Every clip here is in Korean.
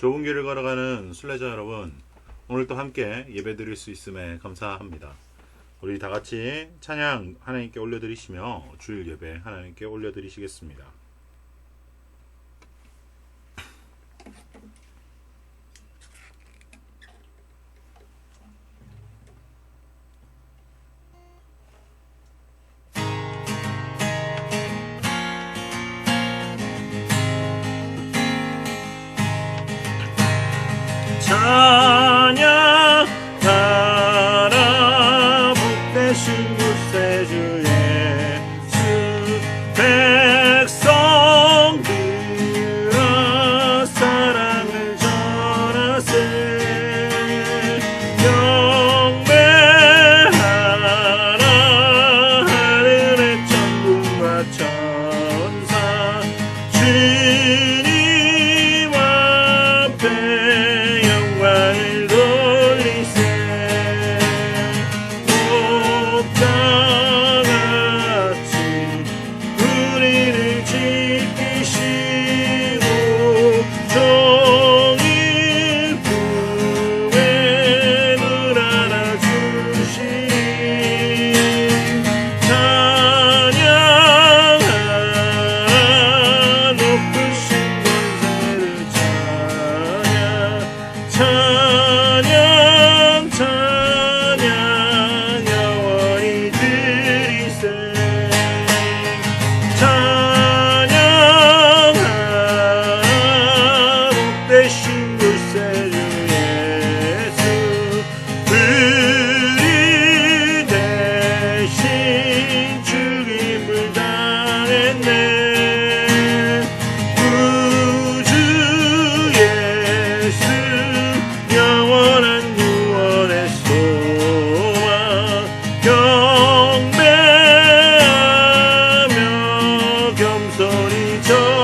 좋은 길을 걸어가는 순례자 여러분, 오늘도 함께 예배 드릴 수 있음에 감사합니다. 우리 다 같이 찬양 하나님께 올려드리시며 주일 예배 하나님께 올려드리시겠습니다. victory.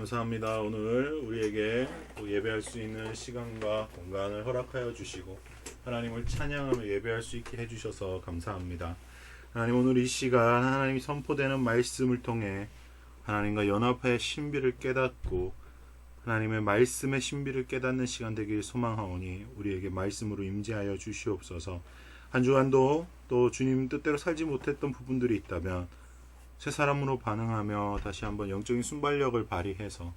감사합니다. 오늘 우리에게 또 예배할 수 있는 시간과 공간을 허락하여 주시고 하나님을 찬양하며 예배할 수 있게 해주셔서 감사합니다. 하나님 오늘 이 시간 하나님이 선포되는 말씀을 통해 하나님과 연합의 신비를 깨닫고 하나님의 말씀의 신비를 깨닫는 시간 되길 소망하오니 우리에게 말씀으로 임재하여 주시옵소서. 한 주간도 또 주님 뜻대로 살지 못했던 부분들이 있다면 새 사람으로 반응하며 다시 한번 영적인 순발력을 발휘해서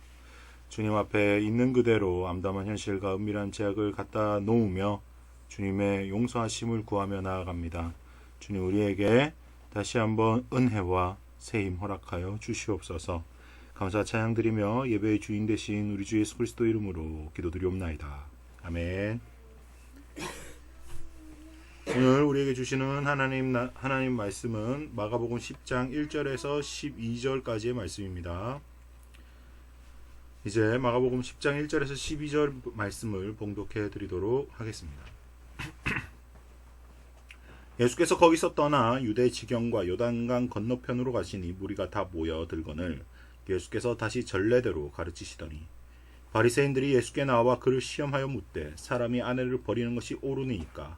주님 앞에 있는 그대로 암담한 현실과 은밀한 제약을 갖다 놓으며 주님의 용서하심을 구하며 나아갑니다. 주님 우리에게 다시 한번 은혜와 새힘 허락하여 주시옵소서. 감사 찬양 드리며 예배의 주인 되신 우리 주 예수 그리스도 이름으로 기도드리옵나이다. 아멘. 오늘 우리에게 주시는 하나님 나- 하나님 말씀은 마가복음 10장 1절에서 12절까지의 말씀입니다. 이제 마가복음 10장 1절에서 12절 말씀을 봉독해 드리도록 하겠습니다. 예수께서 거기서 떠나 유대 지경과 요단강 건너편으로 가시니 무리가 다 모여 들거늘 예수께서 다시 전례대로 가르치시더니 바리새인들이 예수께 나와 그를 시험하여 묻되 사람이 아내를 버리는 것이 옳으니까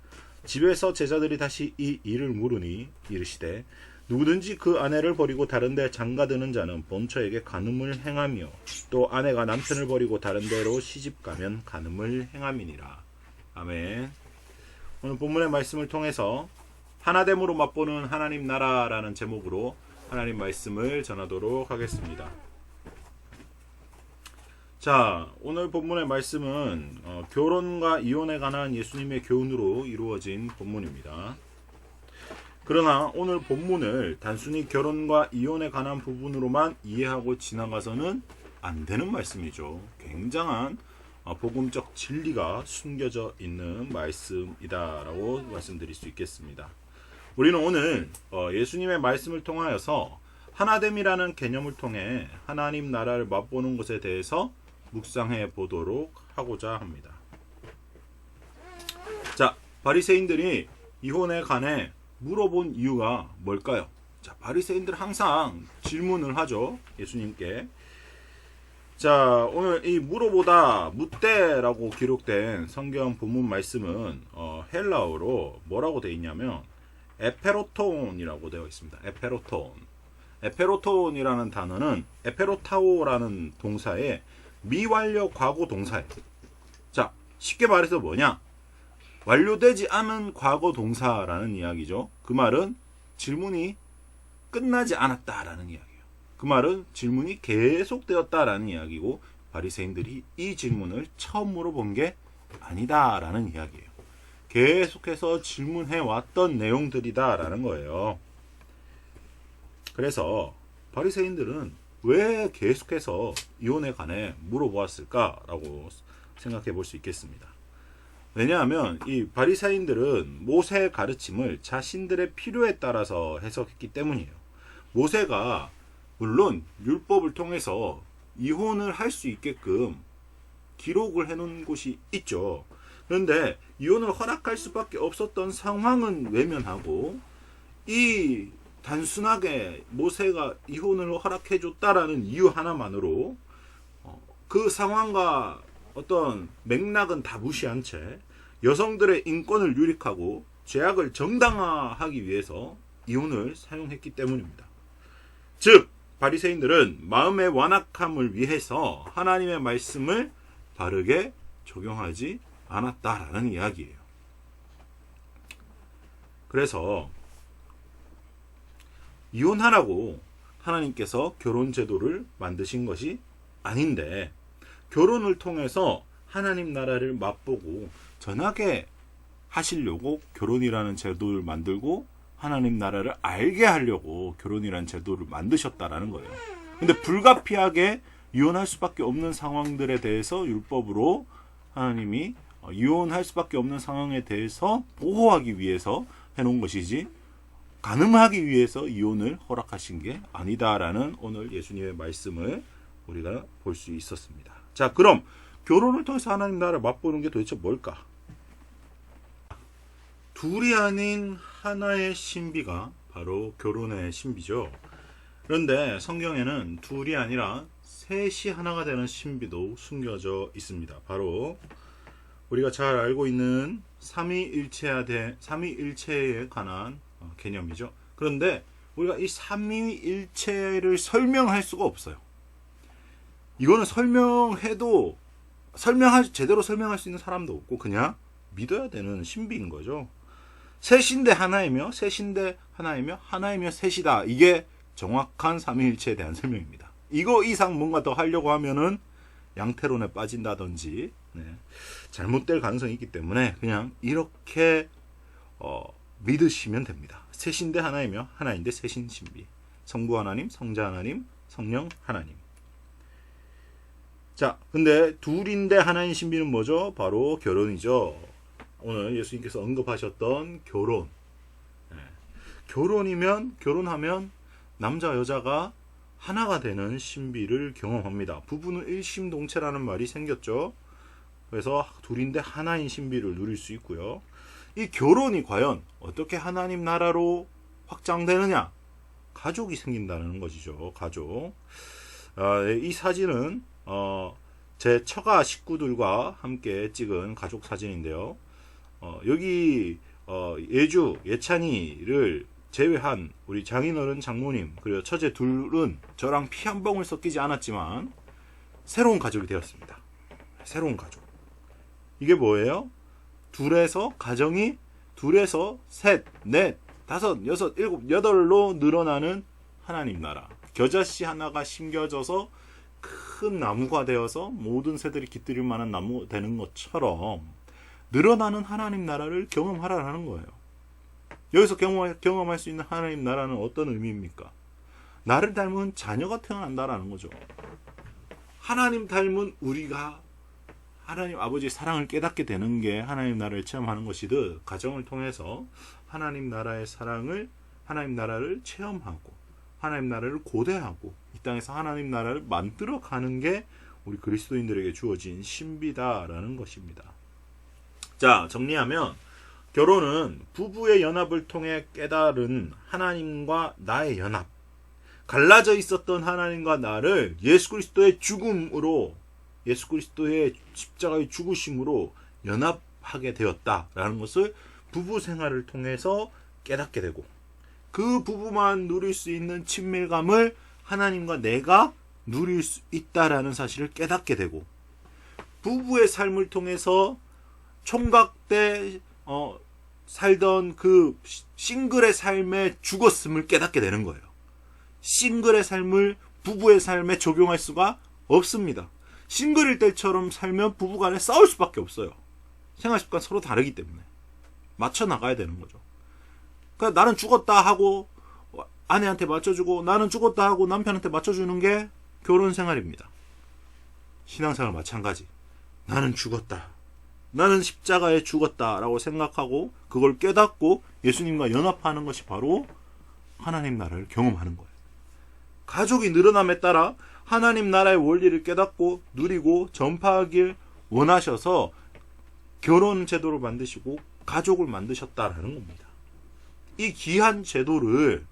집에서 제자들이 다시 이 일을 물으니 이르시되 누구든지 그 아내를 버리고 다른 데 장가드는 자는 본처에게 간음을 행하며 또 아내가 남편을 버리고 다른 데로 시집 가면 간음을 행함이니라 아멘. 오늘 본문의 말씀을 통해서 하나됨으로 맛보는 하나님 나라라는 제목으로 하나님 말씀을 전하도록 하겠습니다. 자, 오늘 본문의 말씀은 어, 결혼과 이혼에 관한 예수님의 교훈으로 이루어진 본문입니다. 그러나 오늘 본문을 단순히 결혼과 이혼에 관한 부분으로만 이해하고 지나가서는 안 되는 말씀이죠. 굉장한 어, 복음적 진리가 숨겨져 있는 말씀이다라고 말씀드릴 수 있겠습니다. 우리는 오늘 어, 예수님의 말씀을 통하여서 하나됨이라는 개념을 통해 하나님 나라를 맛보는 것에 대해서 묵상해 보도록 하고자 합니다. 자, 바리새인들이 이혼에 관해 물어본 이유가 뭘까요? 자, 바리새인들 항상 질문을 하죠. 예수님께. 자, 오늘 이 물어보다 묻대라고 기록된 성경 본문 말씀은 어, 헬라어로 뭐라고 되어 있냐면 에페로톤이라고 되어 있습니다. 에페로톤. 에페로톤이라는 단어는 에페로타오라는 동사의 미완료 과거 동사예요. 자, 쉽게 말해서 뭐냐? 완료되지 않은 과거 동사라는 이야기죠. 그 말은 질문이 끝나지 않았다라는 이야기예요. 그 말은 질문이 계속되었다라는 이야기고 바리새인들이 이 질문을 처음 물어본 게 아니다라는 이야기예요. 계속해서 질문해 왔던 내용들이다라는 거예요. 그래서 바리새인들은 왜 계속해서 이혼에 관해 물어보았을까라고 생각해 볼 수 있겠습니다. 왜냐하면 이 바리새인들은 모세의 가르침을 자신들의 필요에 따라서 해석했기 때문이에요. 모세가 물론 율법을 통해서 이혼을 할 수 있게끔 기록을 해놓은 곳이 있죠. 그런데 이혼을 허락할 수밖에 없었던 상황은 외면하고 이 단순하게 모세가 이혼을 허락해줬다라는 이유 하나만으로 어, 그 상황과 어떤 맥락은 다 무시한 채 여성들의 인권을 유릭하고 죄악을 정당화하기 위해서 이혼을 사용했기 때문입니다. 즉 바리새인들은 마음의 완악함을 위해서 하나님의 말씀을 바르게 적용하지 않았다라는 이야기예요. 그래서 이혼하라고 하나님께서 결혼 제도를 만드신 것이 아닌데 결혼을 통해서 하나님 나라를 맛보고 전하게 하시려고 결혼이라는 제도를 만들고 하나님 나라를 알게 하려고 결혼이라는 제도를 만드셨다라는 거예요. 근데 불가피하게 이혼할 수밖에 없는 상황들에 대해서 율법으로 하나님이 어, 이혼할 수밖에 없는 상황에 대해서 보호하기 위해서 해놓은 것이지 가늠하기 위해서 이혼을 허락하신 게 아니다라는 오늘 예수님의 말씀을 우리가 볼 수 있었습니다. 자, 그럼 결혼을 통해서 하나님 나라를 맛보는 게 도대체 뭘까? 둘이 아닌 하나의 신비가 바로 결혼의 신비죠. 그런데 성경에는 둘이 아니라 셋이 하나가 되는 신비도 숨겨져 있습니다. 바로 우리가 잘 알고 있는 삼위일체에 관한 어, 개념이죠. 그런데 우리가 이 삼위일체를 설명할 수가 없어요. 이거는 설명해도 설명할 제대로 설명할 수 있는 사람도 없고 그냥 믿어야 되는 신비인 거죠. 셋인데 하나이며 셋인데 하나이며 하나이며 셋이다. 이게 정확한 삼위일체에 대한 설명입니다. 이거 이상 뭔가 더 하려고 하면은 양태론에 빠진다든지 네, 잘못될 가능성이 있기 때문에 그냥 이렇게 어, 믿으시면 됩니다. 셋인데 하나이며 하나인데 셋인 신비. 성부 하나님, 성자 하나님, 성령 하나님. 자, 근데 둘인데 하나인 신비는 뭐죠? 바로 결혼이죠. 오늘 예수님께서 언급하셨던 결혼. 네. 결혼이면 결혼하면 남자 여자가 하나가 되는 신비를 경험합니다. 부부는 일심동체라는 말이 생겼죠. 그래서 둘인데 하나인 신비를 누릴 수 있고요. 이 결혼이 과연 어떻게 하나님 나라로 확장되느냐? 가족이 생긴다는 것이죠. 가족. 아, 이 사진은 어, 제 처가 식구들과 함께 찍은 가족 사진인데요. 어, 여기 어, 예주 예찬이를 제외한 우리 장인어른 장모님 그리고 처제 둘은 저랑 피 한 방울 섞이지 않았지만 새로운 가족이 되었습니다. 새로운 가족. 이게 뭐예요? 둘에서 가정이 둘에서 셋, 넷, 다섯, 여섯, 일곱, 여덟로 늘어나는 하나님 나라. 겨자씨 하나가 심겨져서 큰 나무가 되어서 모든 새들이 깃들일 만한 나무 되는 것처럼 늘어나는 하나님 나라를 경험하라는 거예요. 여기서 경험, 경험할 수 있는 하나님 나라는 어떤 의미입니까? 나를 닮은 자녀가 태어난다라는 거죠. 하나님 닮은 우리가 하나님 아버지의 사랑을 깨닫게 되는 게 하나님 나라를 체험하는 것이듯 가정을 통해서 하나님 나라의 사랑을 하나님 나라를 체험하고 하나님 나라를 고대하고 이 땅에서 하나님 나라를 만들어 가는 게 우리 그리스도인들에게 주어진 신비다라는 것입니다. 자, 정리하면 결혼은 부부의 연합을 통해 깨달은 하나님과 나의 연합. 갈라져 있었던 하나님과 나를 예수 그리스도의 죽음으로 예수 그리스도의 십자가의 죽으심으로 연합하게 되었다라는 것을 부부 생활을 통해서 깨닫게 되고 그 부부만 누릴 수 있는 친밀감을 하나님과 내가 누릴 수 있다라는 사실을 깨닫게 되고 부부의 삶을 통해서 총각 때 어, 살던 그 싱글의 삶에 죽었음을 깨닫게 되는 거예요. 싱글의 삶을 부부의 삶에 적용할 수가 없습니다. 싱글일 때처럼 살면 부부간에 싸울 수밖에 없어요. 생활 습관 서로 다르기 때문에 맞춰 나가야 되는 거죠. 그러니까 나는 죽었다 하고 아내한테 맞춰주고 나는 죽었다 하고 남편한테 맞춰주는 게 결혼 생활입니다. 신앙생활 마찬가지. 나는 죽었다. 나는 십자가에 죽었다라고 생각하고 그걸 깨닫고 예수님과 연합하는 것이 바로 하나님 나라를 경험하는 거예요. 가족이 늘어남에 따라 하나님 나라의 원리를 깨닫고 누리고 전파하길 원하셔서 결혼 제도를 만드시고 가족을 만드셨다라는 겁니다. 이 귀한 제도를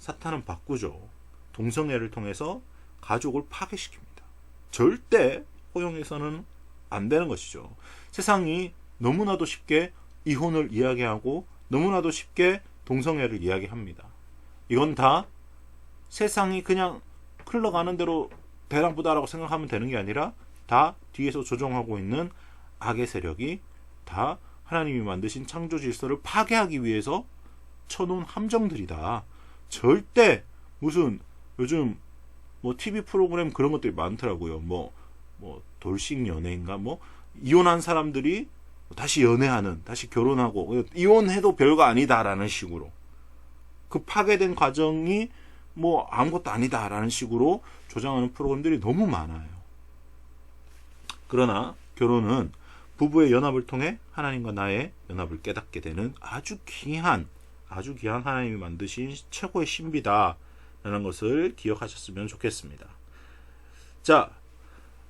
사탄은 바꾸죠. 동성애를 통해서 가족을 파괴시킵니다. 절대 허용해서는 안 되는 것이죠. 세상이 너무나도 쉽게 이혼을 이야기하고 너무나도 쉽게 동성애를 이야기합니다. 이건 다 세상이 그냥 흘러가는 대로 배랑부다라고 생각하면 되는 게 아니라 다 뒤에서 조종하고 있는 악의 세력이 다 하나님이 만드신 창조 질서를 파괴하기 위해서 쳐놓은 함정들이다. 절대 무슨 요즘 뭐 TV 프로그램 그런 것들이 많더라고요. 뭐, 뭐 돌싱 연애인가 뭐 이혼한 사람들이 다시 연애하는, 다시 결혼하고 이혼해도 별거 아니다라는 식으로 그 파괴된 과정이 뭐 아무것도 아니다라는 식으로 조장하는 프로그램들이 너무 많아요. 그러나 결혼은 부부의 연합을 통해 하나님과 나의 연합을 깨닫게 되는 아주 귀한 아주 귀한 하나님이 만드신 최고의 신비다라는 것을 기억하셨으면 좋겠습니다. 자,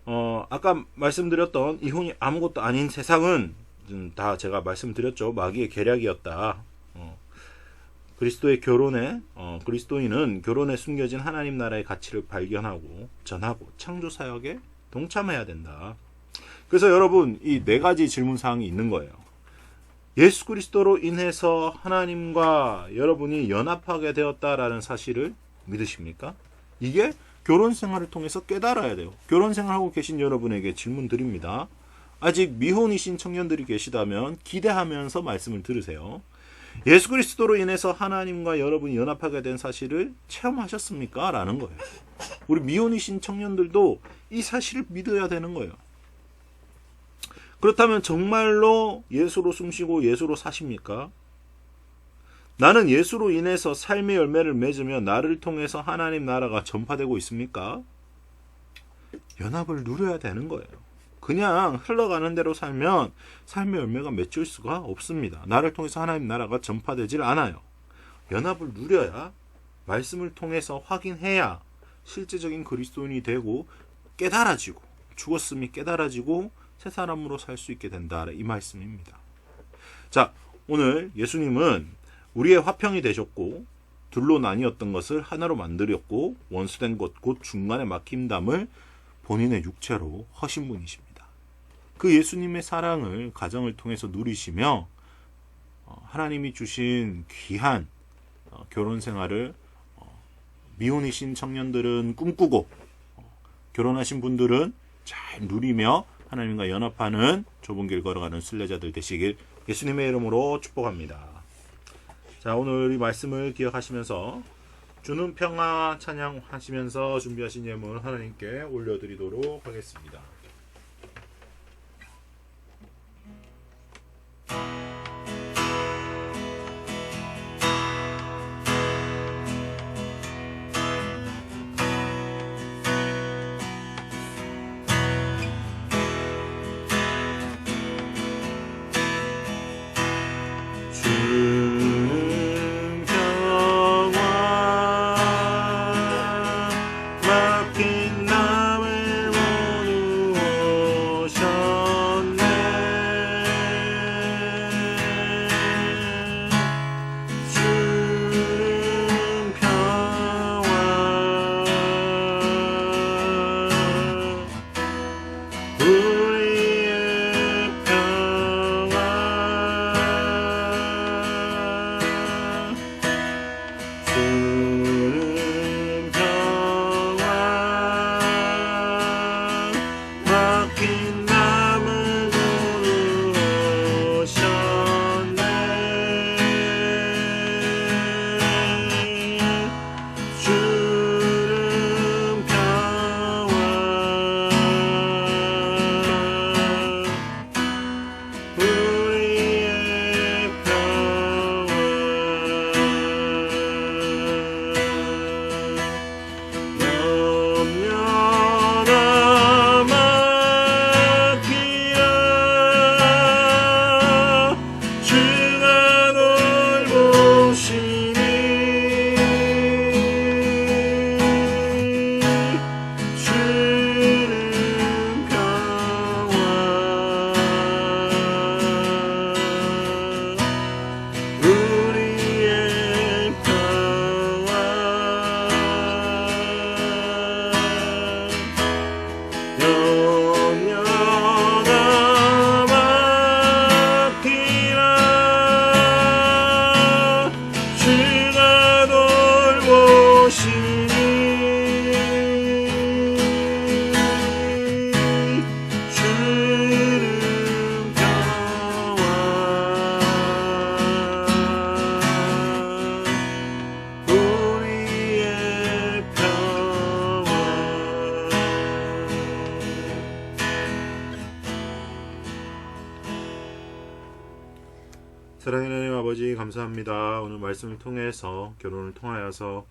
어, 아까 말씀드렸던 이혼이 아무것도 아닌 세상은 음, 다 제가 말씀드렸죠. 마귀의 계략이었다. 어, 그리스도의 결혼에 어, 그리스도인은 결혼에 숨겨진 하나님 나라의 가치를 발견하고 전하고 창조 사역에 동참해야 된다. 그래서 여러분 이 네 가지 질문 사항이 있는 거예요. 예수 그리스도로 인해서 하나님과 여러분이 연합하게 되었다라는 사실을 믿으십니까? 이게 결혼 생활을 통해서 깨달아야 돼요. 결혼 생활하고 계신 여러분에게 질문 드립니다. 아직 미혼이신 청년들이 계시다면 기대하면서 말씀을 들으세요. 예수 그리스도로 인해서 하나님과 여러분이 연합하게 된 사실을 체험하셨습니까? 라는 거예요. 우리 미혼이신 청년들도 이 사실을 믿어야 되는 거예요. 그렇다면 정말로 예수로 숨쉬고 예수로 사십니까? 나는 예수로 인해서 삶의 열매를 맺으며 나를 통해서 하나님 나라가 전파되고 있습니까? 연합을 누려야 되는 거예요. 그냥 흘러가는 대로 살면 삶의 열매가 맺힐 수가 없습니다. 나를 통해서 하나님 나라가 전파되질 않아요. 연합을 누려야 말씀을 통해서 확인해야 실제적인 그리스도인이 되고 깨달아지고 죽었음이 깨달아지고 새 사람으로 살 수 있게 된다. 이 말씀입니다. 자, 오늘 예수님은 우리의 화평이 되셨고 둘로 나뉘었던 것을 하나로 만들었고 원수된 것 곧 중간에 막힘담을 본인의 육체로 허신 분이십니다. 그 예수님의 사랑을 가정을 통해서 누리시며 어, 하나님이 주신 귀한 어, 결혼 생활을 어, 미혼이신 청년들은 꿈꾸고 결혼하신 분들은 잘 누리며 하나님과 연합하는 좁은 길 걸어가는 순례자들 되시길 예수님의 이름으로 축복합니다. 자, 오늘 이 말씀을 기억하시면서 주는 평화 찬양 하시면서 준비하신 예물 하나님께 올려드리도록 하겠습니다. 감사합니다. 오늘 말씀을 통해서 결혼을 통하여서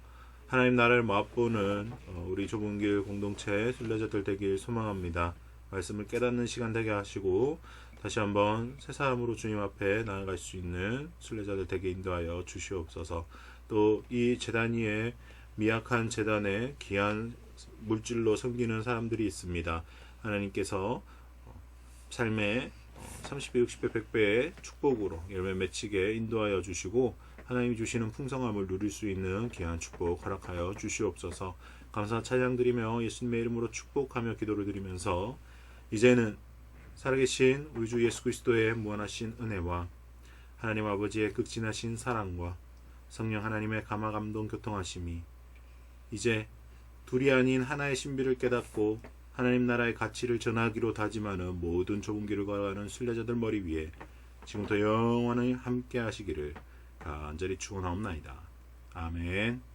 하나님 나라를 맛보는 어, 우리 좁은 길 공동체 순례자들 되길 소망합니다. 말씀을 깨닫는 시간 되게 하시고 다시 한번 새 사람으로 주님 앞에 나아갈 수 있는 순례자들 되게 인도하여 주시옵소서. 또 이 재단 위에 미약한 재단에 귀한 물질로 섬기는 사람들이 있습니다. 하나님께서 어, 삶의 30배, 60배, 100배의 축복으로 열매 맺히게 인도하여 주시고 하나님이 주시는 풍성함을 누릴 수 있는 귀한 축복 허락하여 주시옵소서. 감사 찬양 드리며 예수님의 이름으로 축복하며 기도를 드리면서 이제는 살아계신 우리 주 예수 그리스도의 무한하신 은혜와 하나님 아버지의 극진하신 사랑과 성령 하나님의 감화 감동 교통하심이 이제 둘이 아닌 하나의 신비를 깨닫고 하나님 나라의 가치를 전하기로 다짐하는 모든 좁은 길을 걸어가는 순례자들 머리 위에 지금부터 영원히 함께 하시기를 간절히 축원하옵나이다. 아멘.